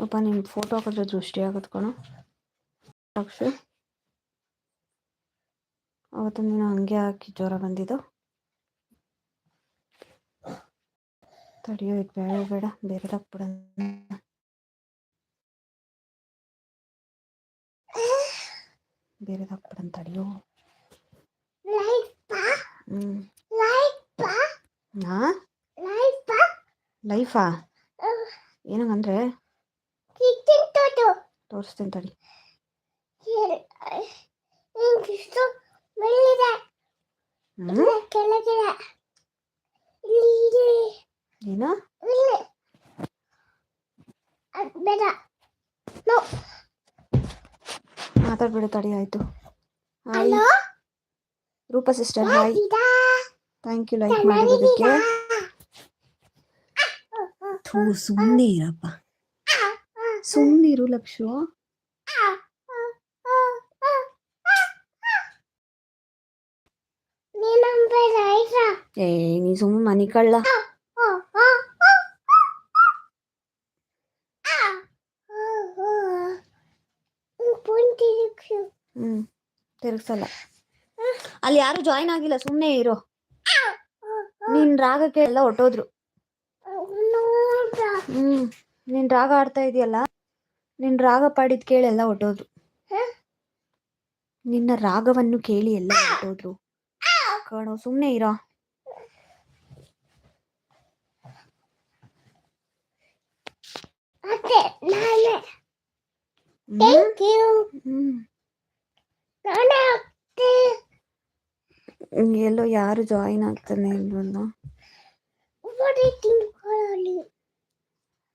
ಅಪ್ಪ ನಿಮ್ಮ ಫೋಟೋ ಹಾಕಿದ್ರೆ ದೃಷ್ಟಿ ಆಗತ್ ಕಣೋ ಅಕ್ಷು ಅವತ್ತು ನೀನು ಹಂಗೆ ಹಾಕಿ ಜ್ವರ ಬಂದಿದ್ದು? ತಡಿಯೋ ಇದು ಬೇಡ ಬೇಡ ಬೇರೆ ಹಾಕ್ಬಿಡ ಬೇರೆ ಹಾಕ್ಬಿಡ ತಡಿಯೋ. ಲೈಫಾ ಏನಂಗಂದ್ರೆ ತೋರಿಸ್ತೀನಿ ತಡಿ ಏನು ಬೇಡ. ಮಾತಾಡ್ಬಿಡು ತಡಿ ಆಯ್ತು. Rupa sister hi thank you like ಮಾಡಿರೋದಕ್ಕೆ ಥೂ ಸುಮ್ಮನೆ ಇರಪ್ಪ. ಸುಮ್ಮನಿರು ಲಕ್ಷು. ಏ, ನೀ ಸುಮ್ಮನೆ ಮನಿ ಕಳ್ಳ ತಿರ್ಗ್ಸಲ್ಲ. ಅಲ್ಲಿ ಯಾರು ಜಾಯ್ನ್ ಆಗಿಲ್ಲ ಸುಮ್ಮನೆ ಇರೋ. ನಿನ್ ರಾಗಕ್ಕೆ ಎಲ್ಲ ಹೊಟ್ಟೋದ್ರು ಹ್ಞೂ ನಿನ್ ರಾಗ ಆಡ್ತಾ ಇದೆಯಲ್ಲ? ನಿನ್ ರಾಗ ಪಾಡಿದ್ ಕೇಳಿ ಎಲ್ಲ ಹೊಟ್ಟೋದ್ರು ನಿನ್ನ ರಾಗವನ್ನು ಕೇಳಿ ಎಲ್ಲ ಹೊಟ್ಟೋದ್ರು ಕಣೋ ಸುಮ್ಮನೆ ಇರೋ. ಎಲ್ಲೋ ಯಾರು ಜಾಯಿನ್ ಆಗ್ತಾನೆ ಇಲ್ವಲ್ಲ?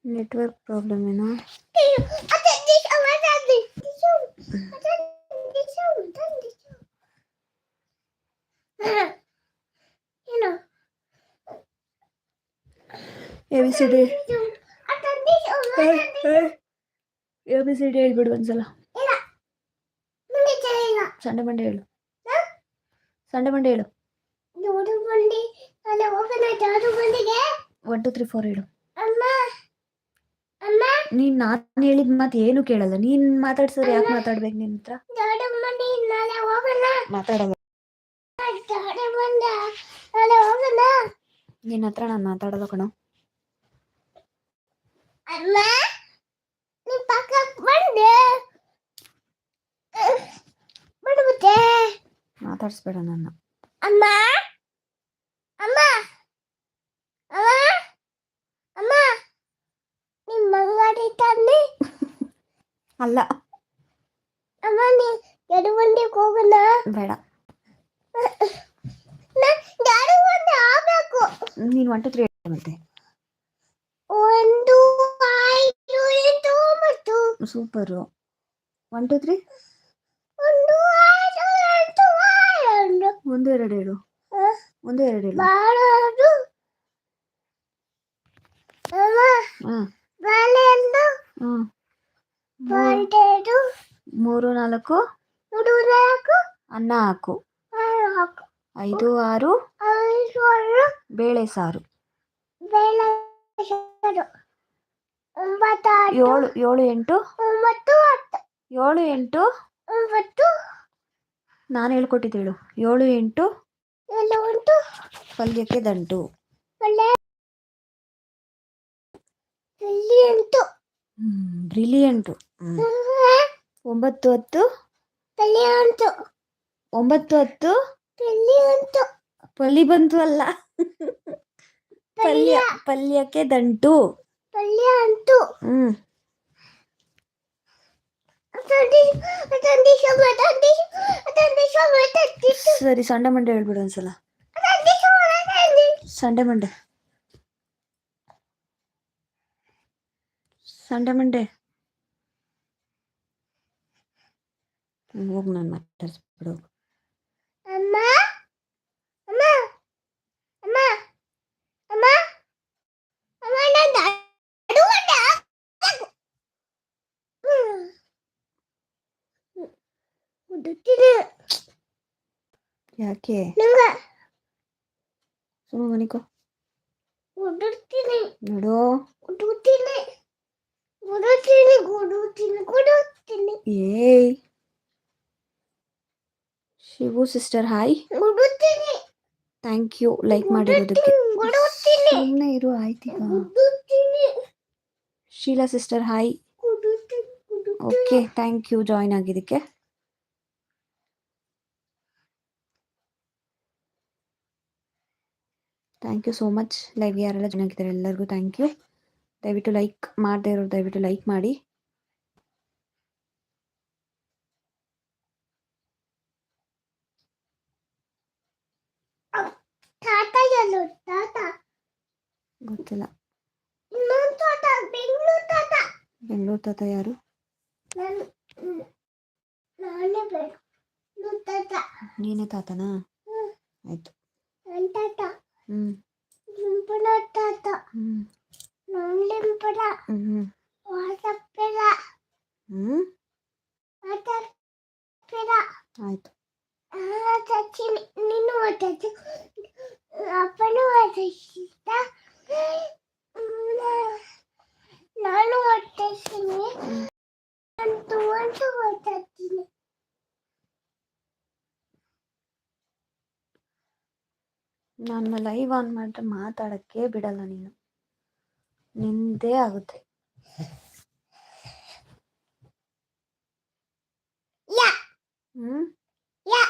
ನೆಟ್ವರ್ಕ್ ಪ್ರಾಬ್ಲಮ್ ಏನೋ ಅತ್ತೆ ದಿಸ್ ಅವರ ದಿಸ್ ಅತ್ತೆ ದಿಸ್ ದಿಸ್ ಏನು ಎ ಬಿ ಸಿ ಡಿ ಅತ್ತೆ this A B C D ಹೇಳ್ಬಿಡು ಒಂದ್ಸಲ ಇಲ್ಲ ನನಗೆ ಚೆನ್ನಾಗಿಲ್ಲ ಸಂಡೆ ಮಂಡೆ ಹೇಳು ಸಂಡೆ ಮಂಡೆ ಹೇಳು ನೋಡು ಬಂಡಿ ನಾನು ಹೋಗೋಣ ಜಾದು ಬಂಡಿಗೆ ಒನ್ ಟು ತ್ರೀ ಫೋರ್ ಹೇಳು ಅಮ್ಮ ಅಮ್ಮ ನೀನ್ ನಾನು ಹೇಳಿದ ಮಾತು ಏನು ಕೇಳಲ್ಲ. ನೀನ್ ಮಾತಾಡ್ಸಿದ್ರೆ ಯಾಕೆ ಮಾತಾಡ್ಬೇಕು ನಿನ್ ಹತ್ರ? ಮಾತಾಡಲ್ಲ. ನಿನ್ನ ಹತ್ರ ನಾನು ಮಾತಾಡಲ್ಲ ಕಣೋ. ಮಾತಾಡ್ಸ್ಬೇಡ ನನ್ನ. ಅಮ್ಮ ಅಮ್ಮ ಅಮ್ಮ ಅಮ್ಮ. ನಿಮ್ಮ ಮಂಗಾಡಿ ತಂದೆ ಅಲ್ಲ. ಅಮ್ಮ ನೀ ಬಂಡಿಗೆ ಹೋಗೋಣ ಬೇಡ. ನೀನ್ ಒನ್ ಟು ತ್ರೀ ಮತ್ತೆ ಒಂದು ಐದು ಎಂಟು ಒಂಬತ್ತು. ಸೂಪರು. ಒನ್ ಟು ತ್ರೀ ಒಂದು ಐದು ಎಂಟು ಎರಡು ಒಂದು ಎರಡು ಹ? ಒಂದು ಎರಡು ಹೇಳು ಬಾಳದು ಅಮ್ಮ. ಹ್ಮ್ ಬಾಳೆಹಣ್ಣು ಹ್ಮ್ ಮೂರು- ಬಾಳೆದು ಮೂರು ನಾಲ್ಕು ಮೂರು ನಾಲ್ಕು ಅನ್ನ ಹಾಕು ಆರು ಹಾಕು ಐದು ಆರು ಐದು ಆರು ಬೇಳೆ ಸಾರು ಬೇಳೆ ಸಾರು. ಒಂಬತ್ತು ಹತ್ತು ಏಳು ಏಳು ಎಂಟು ಒಂಬತ್ತು ಹತ್ತು ಏಳು ಎಂಟು ಒಂಬತ್ತು ನಾನು ಹೇಳ್ಕೊಟ್ಟಿದ್ದು ಹೇಳು ಏಳು ಎಂಟು ಏಳು ಉಂಟು ಪಲ್ಯಕ್ಕೆ ದಂಟು ಒಳ್ಳೆ ಇಲ್ಲಿ ಉಂಟು ಬ್ರಿಲಿಯಂಟು ಒಂಬತ್ತು ಹತ್ತು ತಲೆ ಉಂಟು ಒಂಬತ್ತು ಹತ್ತು ತಲೆ ಉಂಟು ಪಲ್ಲಿ ಬಂತು ಅಲ್ಲ ಪಲ್ಯ ಪಲ್ಯಕ್ಕೆ ದಂಟು ಪಲ್ಯ ಉಂಟು ಹ್ಮ್ ತಂದಿ ತಂದಿ ಶೋಭ ತಂದಿ ತಂದಿ ಶೋಭ ತಂದಿ ಸರಿ ಸಂಡೆ ಮಂಡೆ ಹೇಳ್ಬಿಡು ಒಂದ್ಸಲ ತಂದಿ ಶೋಭ ತಂದಿ ಸಂಡೆ ಮಂಡೆ ಸಂಡೆ ಮಂಡೆ ಹೋಗಿ ನಾನು ಮಾತಾಡ್ಸ್ಬಿಡು ಅಮ್ಮ ಅಮ್ಮ ಅಮ್ಮ ಅಮ್ಮ ಅಮ್ಮ ನಾನು ಅಡುಗಡ ಉಡುತ್ತಿದೆ ಯಾಕೆ ನಂಗೆ ಸುಮ್ಮ ಮನಿಕೋ ಉಡುತ್ತೀನಿ ನೋಡು ಉಡುತ್ತೀನಿ ಗುಡುತ್ತೀನಿ ಗುಡುತ್ತೀನಿ ಗುಡುತ್ತೀನಿ ಏಯ್. ಶಿವು ಸಿಸ್ಟರ್ ಹಾಯ್ ಗುಡುತ್ತೀನಿ ಥ್ಯಾಂಕ್ ಯು ಲೈಕ್ ಮಾಡಿರೋದಕ್ಕೆ ಗುಡುತ್ತೀನಿ ಸುಮ್ಮನೆ ಇರು ಆಯ್ತೀಗ ಗುಡುತ್ತೀನಿ Sheela sister hi okay thank you join ಆಗಿದ್ದಕ್ಕೆ. Thank you so much live ಯಾರೆಲ್ಲ ಜಾಯ್ನ್ ಆಗಿದ್ದಾರೆ ಎಲ್ಲರಿಗೂ ಥ್ಯಾಂಕ್ ಯು ದಯವಿಟ್ಟು ಲೈಕ್ ಮಾಡದೇ ಇರೋರು ದಯವಿಟ್ಟು ಲೈಕ್ ಮಾಡಿ ತಾತ ಎಲ್ಲೋ ತಾತ ಗೊತ್ತಿಲ್ಲ ಇನ್ನೊಂದು ತಾತ ಬೆಂಗಳೂರು ತಾತ ಬೆಂಗಳೂರು ತಾತ ಯಾರು ನಾನು ನಾನೇ ಬೆಂಗಳೂರು ತಾತ ನೀನೇ ತಾತನಾ ಹ್ಮ್. ಆಯ್ತು ನನ್ನ ತಾತ ಹ್ಮ್ ನಾನು ಹ್ಮ್. ವಾಸಪ್ಪೆಲ ಹ್ಮ್. ವಾಸಪ್ಪೆಲ ಆಯ್ತು. ಚಚ್ಚಿ ನೀನು ಓದచ్చు ಅಪ್ಪನೂ ಓದಿಸಿದ ನಾನು ಓದಿಸ್ತೀನಿ ನಾನು ತುಂಬ ಓದಿಸ್ತೀನಿ ನನ್ನ ಲೈವ್ ಆನ್ ಮಾಡಿದ್ರೆ ಮಾತಾಡಕ್ಕೆ ಬಿಡಲ್ಲ ನೀನು. ನಿಂದೇ ಆಗುತ್ತೆ. ಯಾ. ಹ್ಮ್? ಯಾ.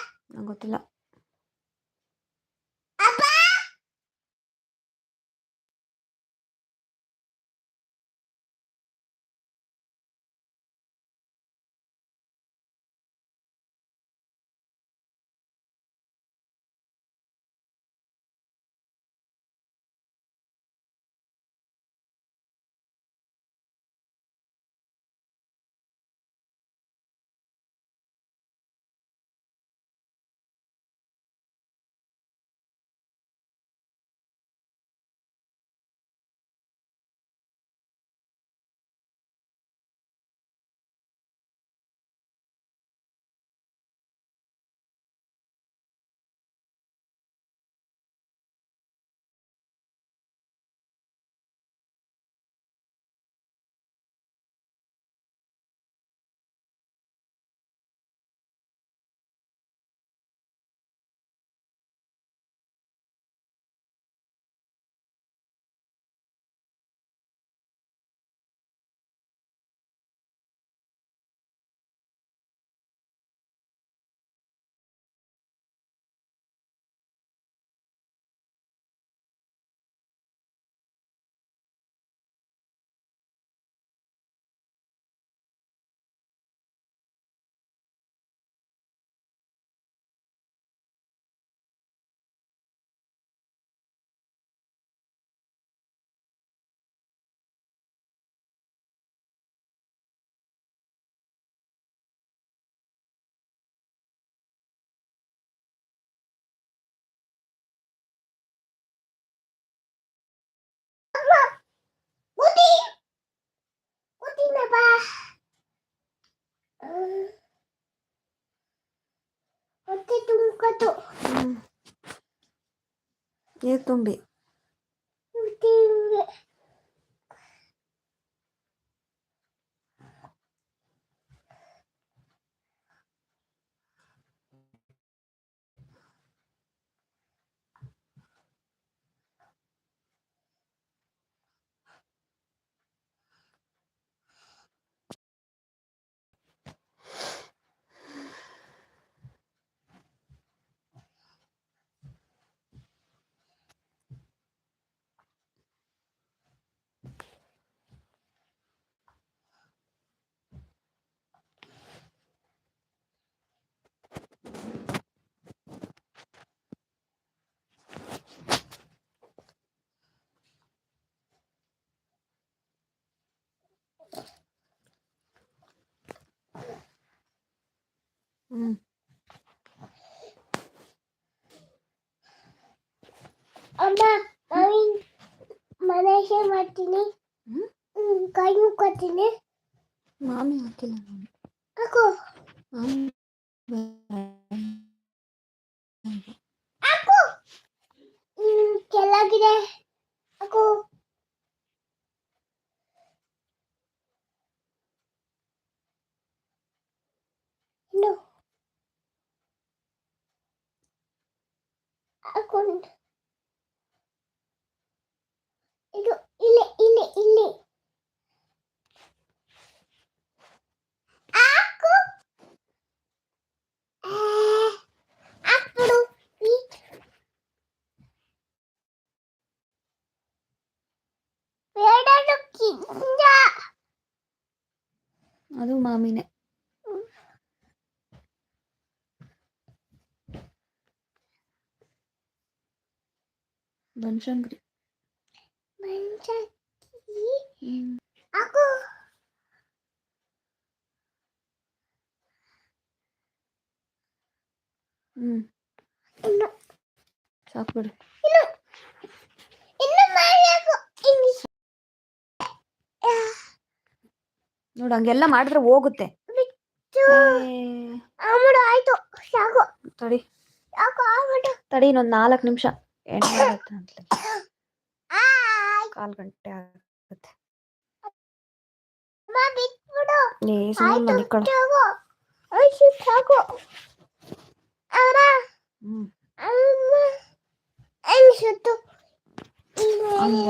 어떻게 좀 가 도. 음. 얘 좀 비. ಹ್ಮ್ ಅಮ್ಮ ನವೀನ್ ಮನೇಶೆ ಮಾಡ್ತೀನಿ ಹ್ಮ್? ಹ್ಮ್, ಕೈ ಮುಕ್ಕೋತೀನಿ ಮಾಮಿ ಹಾಕಿಲ್ಲ ನಾನು ಹಾಕು ಮಾಮಿ ಹಾಕು ಹ್ಮ್, ಕೆಳಗಿದೆ ಹಾಕು കൊണ്ട് ഇത് ഇല്ല ഇല്ല ഇല്ല അത് മാമിനെ. ಮಂಚಕ್ಕಿ ಹ್ಮ್. ಸಾಕು ಬಿಡು. ನೋಡು ಹಂಗೆಲ್ಲ ಮಾಡಿದ್ರೆ ಹೋಗುತ್ತೆ. ತಡಿ. ತಡಿ ಇನ್ನೊಂದು ನಾಲ್ಕು ನಿಮಿಷ. ಎಂಟು ಮಾಡತ್ತೆ ಅಂತಲೇ ಕಾಲ್ ಗಂಟೆ ಆಗುತ್ತೆ. ಏ ಸುಮ್ಮನೆ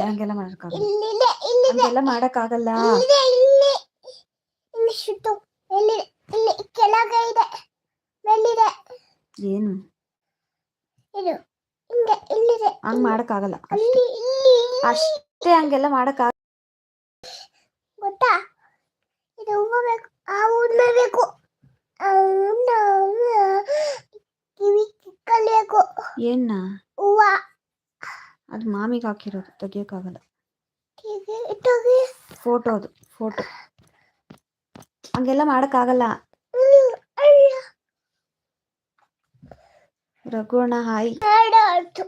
ಹಂಗೆಲ್ಲ ಮಾಡಕ್ಕಾಗಲ್ಲ. ಹಂಗೆಲ್ಲ ಮಾಡಕ್ಕಾಗಲ್ಲ. ಇಲ್ಲಿದೆ ಇಲ್ಲಿ ಇಲ್ಲಿ ಇಲ್ಲಿ ಕೆಳಗೆ ಇದೆ. ಮೇಲಿದೆ. ಏನು? ಇದು. ಹಿಂಗೆ ಮಾಡಕ್ಕಾಗಲ್ಲ ಅಷ್ಟೇ. ಹಂಗೆಲ್ಲ ಮಾಡಕ್ಕಾಗ. ಗೊತ್ತಾ? ಇದು ಹೂವು ಬೇಕು ಆ ಹೂವನ್ನ ಬೇಕು. ಆ ಕಿವಿ ಕಲಿಯಬೇಕು ಏನ್ನ? ಹೂವ. ಅದು ಮಾಮಿಗೆ ಹಾಕಿರೋದು ತೆಗಿಯಕ್ಕಾಗಲ್ಲ. ಕಿವಿ ಫೋಟೋ ಅದು ಫೋಟೋ. ಹಂಗೆಲ್ಲ ಮಾಡಕ್ಕಾಗಲ್ಲ. ಹ್ಮ್, ಅಯ್ಯ ರಘುವಣ ಹಾಯ್ ಬೇಡ ಆಯ್ತು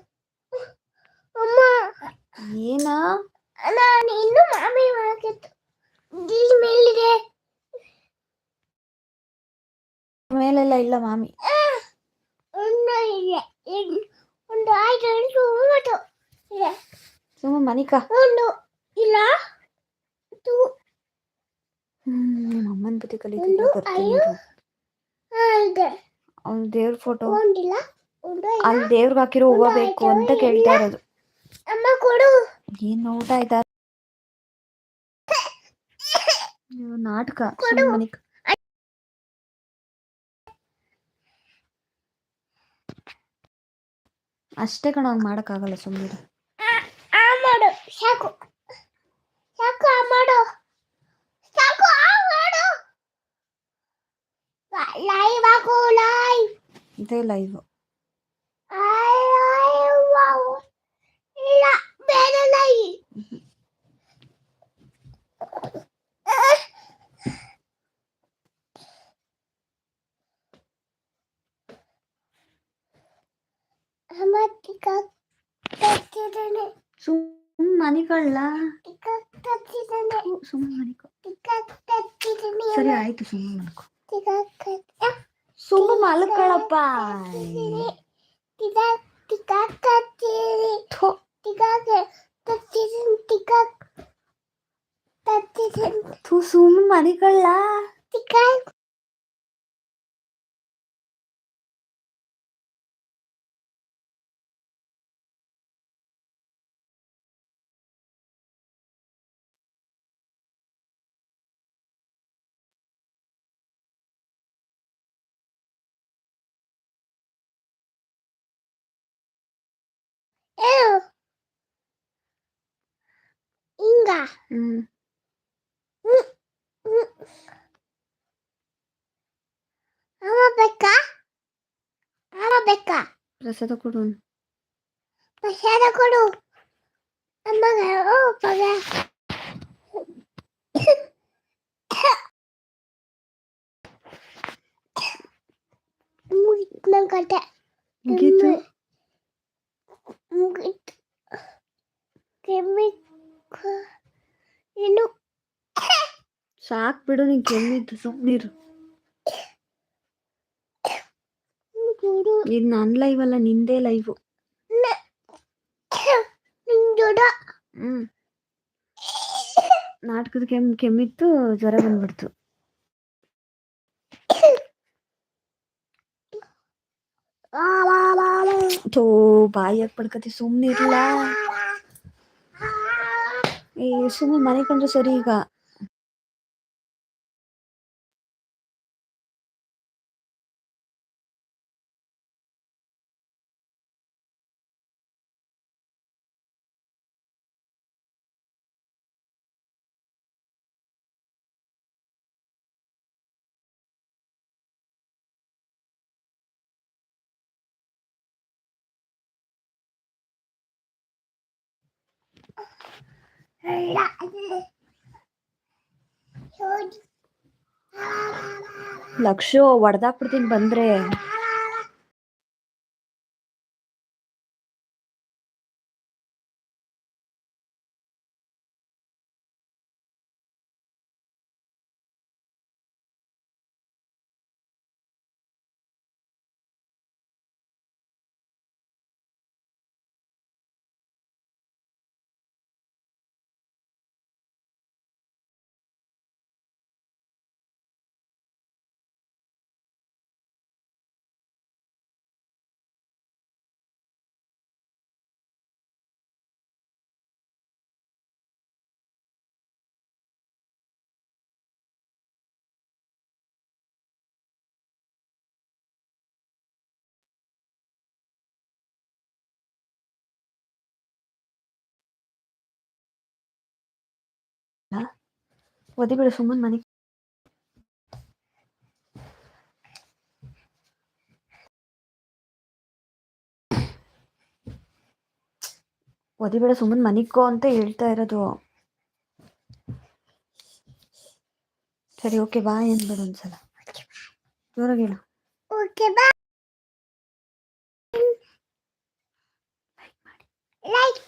ಅಮ್ಮ ಏನ ನಾನು ಇನ್ನು ಮಾಮಿ ಮಾಡಕಿತ್ತು ಇಲ್ಲಿ ಮೇಲಿದೆ ಮೇಲೆಲ್ಲ ಇಲ್ಲ ಮಾಮಿ ಒಂದು ಇದೆ ಇನ್- ಒಂದು ಐದು ಎಂಟು ಒಂಬತ್ತು ಇದೆ ಸುಮ್ಮ ಮನಿಕ ಒಂದು ಇಲ್ಲ ಟೂ ಹ್ಮ್ ನಿಮ್ಮ ಅಮ್ಮನ ಬುದ್ಧಿ ಒಂದು ಕಲಿತಿದ್ದ ಬರ್ತೀನಿ ಐದು ಆ, ಇದೆ ಅವ್ನ ದೇವ್ರ ಫೋಟೋ ಒಂದಿಲ್ಲ ಒಂದು ಇಲ್ಲ ಅಲ್ಲಿ ದೇವ್ರಿಗೆ ಹಾಕಿರೋ ಹೂವ ಬೇಕು ಅಂತ. ಕೇಳ್ತಾ ಇರೋದು. ಅಮ್ಮ ಕೊಡು. ಏನ್ ನೋಡ್ತಾ ಇದ್ದಾರೆ ನಾಟಕ. ಅಷ್ಟೇ ಕಣ ಹಂಗ್ ಮಾಡಕ್ಕಾಗಲ್ಲ ಸುಮ್ಮನೆ ಸಾಕು. ಸಾಕು ಮಾಡು. ಸಾಕು ಮಾಡು. ಲೈವ್ ಹಾಕು ಲೈವ್ ಇದೇ ಲೈವ್ ಮನಿಕಳ್ಳ ಟಿಕ್ಕ ಕಚ್ಚಿದ್ದಾನೆ ಸುಮ್ ಮನಿಕೊ ಟಿಕ್ಕ ಕಚ್ಚಿದ್ದಾನೆ ಸರಿ ಆಯ್ತು ಸುಮ್ಮ ಮಲ್ಕೊ ಟಿಕ್ಕ ಕಚ್ಚ ಸುಮ್ಮ ಮಲ್ಕೊಳಪ್ಪ ಟಿಕ್ಕ ಟಿಕ್ಕ ಹಿಂಗ ಹ್ಮ್ ಅಮ್ಮ ಬೇಕಾ ಅಮ್ಮ ಬೇಕಾ ಪ್ರಸಾದ ಕೊಡು ಪ್ರಸಾದ ಕೊಡು ಅಮ್ಮಗ ಓ ಪಗ ಸಾಕ್ ಬಿಡು ನೀನ್ ಕೆಮ್ಮಿದ್ದು ಸುಮ್ನಿರು ಜೋಡು ಇದು ನನ್ ಲೈವ್ ಅಲ್ಲ ನಿಂದೇ ಲೈವ್ ನಿನ್ ಜೋಡ ಹ್ಮ್ ನಾಟಕದ ಕೆಮ್ ಕೆಮ್ಮಿತ್ತು ಜ್ವರ ಬಂದ್ಬಿಡ್ತು ಥೋ ಬಾಯಾಗ ಪಡ್ಕತಿ ಸುಮ್ಮನೆ ಇರ್ಲ ಏ ಸುಮ್ಮನೆ ಮನೆ ಕಂಡ್ರೆ ಸರಿ ಈಗ ಲಕ್ಷು ಹೊಡ್ದಾಕ್ಬಿಡ್ತೀನಿ ಬಂದ್ರೆ ಒದಿ ಬಿಡು ಸುಮ್ಮನೆ ಮನೆ ಒದಿ ಬಿಡ ಸುಮ್ಮನೆ ಮನಿಕೋ ಅಂತ ಹೇಳ್ತಾ ಇರೋದು. ಸರಿ ಓಕೆ ಬಾಯ್ ಅನ್ಬೇಡ ಒಂದ್ಸಲ. ಜೋರಾಗಿ ಹೇಳು. ಓಕೆ ಬಾ. ಲೈಕ್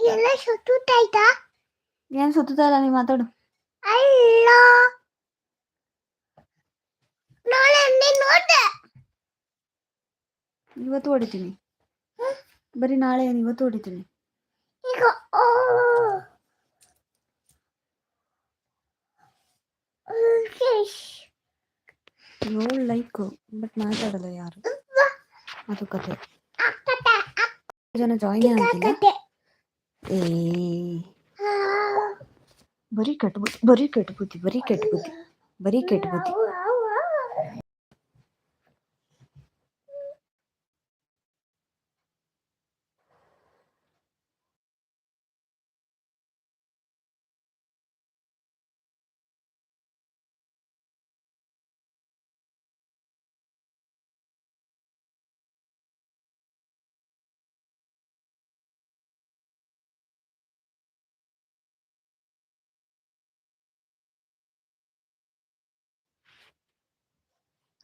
ಎಲ್ಲ ಸುತ್ತಾಯ್ತಾ ಏನ್ ಸುತ್ತಾ ಇಲ್ಲ ನೀ ಮಾತಾಡು ಅಲ್ಲ ಇವತ್ತು ಹೊಡಿತೀನಿ. ಬರೀ ನಾಳೆ ಏನ್ ಇವತ್ತು ಹೊಡಿತೀನಿ. ಏಳು ಲೈಕ್ ಬಟ್ ಮಾತಾಡಲ್ಲ ಯಾರು? ಅದು ಕತೆ. ಜನ ಜಾಯಿನ್ ಏ. ಬರೀ ಕೆಟ್ಟ ಬುದ್ಧಿ ಬರೀ ಕೆಟ್ಟ ಬುದ್ಧಿ ಬರೀ ಕೆಟ್ಟ ಬುದ್ಧಿ ಬರೀ ಕೆಟ್ಟ ಬುದ್ಧಿ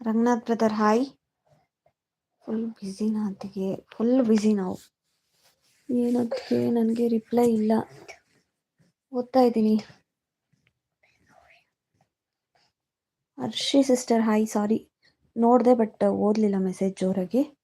ರಂಗನಾಥ್ ಬ್ರದರ್ ಹಾಯ್ ಫುಲ್ ಬ್ಯುಸಿನಾ ಅದಕ್ಕೆ ಫುಲ್ ಬ್ಯುಸಿ ನಾವು. ಏನದಕ್ಕೆ ನನಗೆ ರಿಪ್ಲೈ ಇಲ್ಲ. ಓದ್ತಾ ಇದ್ದೀನಿ. ಹರ್ಷಿ ಸಿಸ್ಟರ್ ಹಾಯ್ ಸಾರಿ ನೋಡಿದೆ ಬಟ್ ಓದಲಿಲ್ಲ ಮೆಸೇಜ್ ಜೋರಾಗಿ.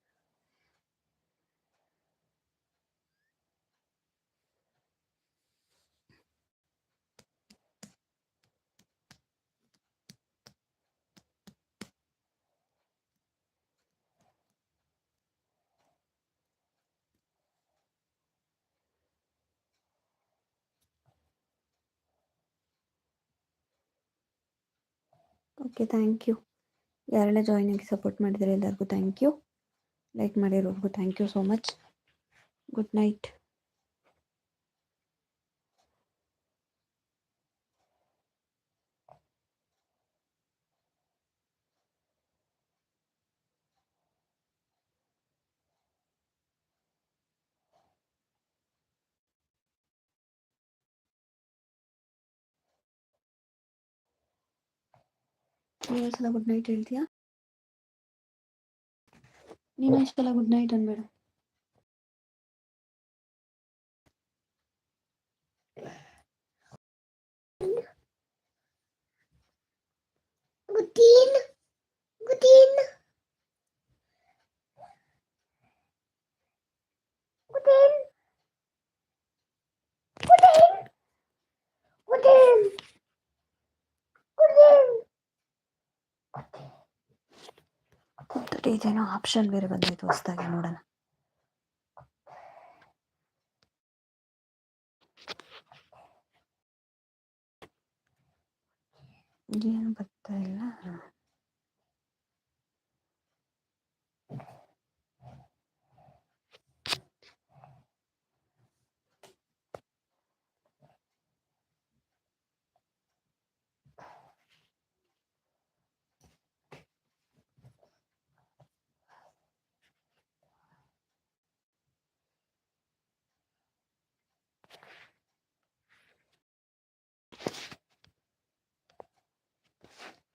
ಓಕೆ ಥ್ಯಾಂಕ್ ಯು ಯಾರೆಲ್ಲ ಜಾಯ್ನ್ ಆಗಿ ಸಪೋರ್ಟ್ ಮಾಡಿದರೆ ಎಲ್ಲರಿಗೂ thank you like ಮಾಡಿರೋರ್ಗೂ thank you so much good night ನೀನು ಸಲ ಗುಡ್ ನೈಟ್ ಹೇಳ್ತೀಯಾ ನೀನು ಸಲ ಗುಡ್ ನೈಟ್ ಅನ್ಬೇಡ ಗುಟೀನ್ ಗುಟೀನ್ ಗುಟೀನ್ ಗುಟೀನ್ ಗುಟೀನ್ ಇದೇನೋ ಆಪ್ಷನ್ ಬೇರೆ ಬಂದೈತೆ ಹೊಸ್ದಾಗಿ ನೋಡೋಣ. ಏನು ಬರ್ತಾ ಇಲ್ಲ.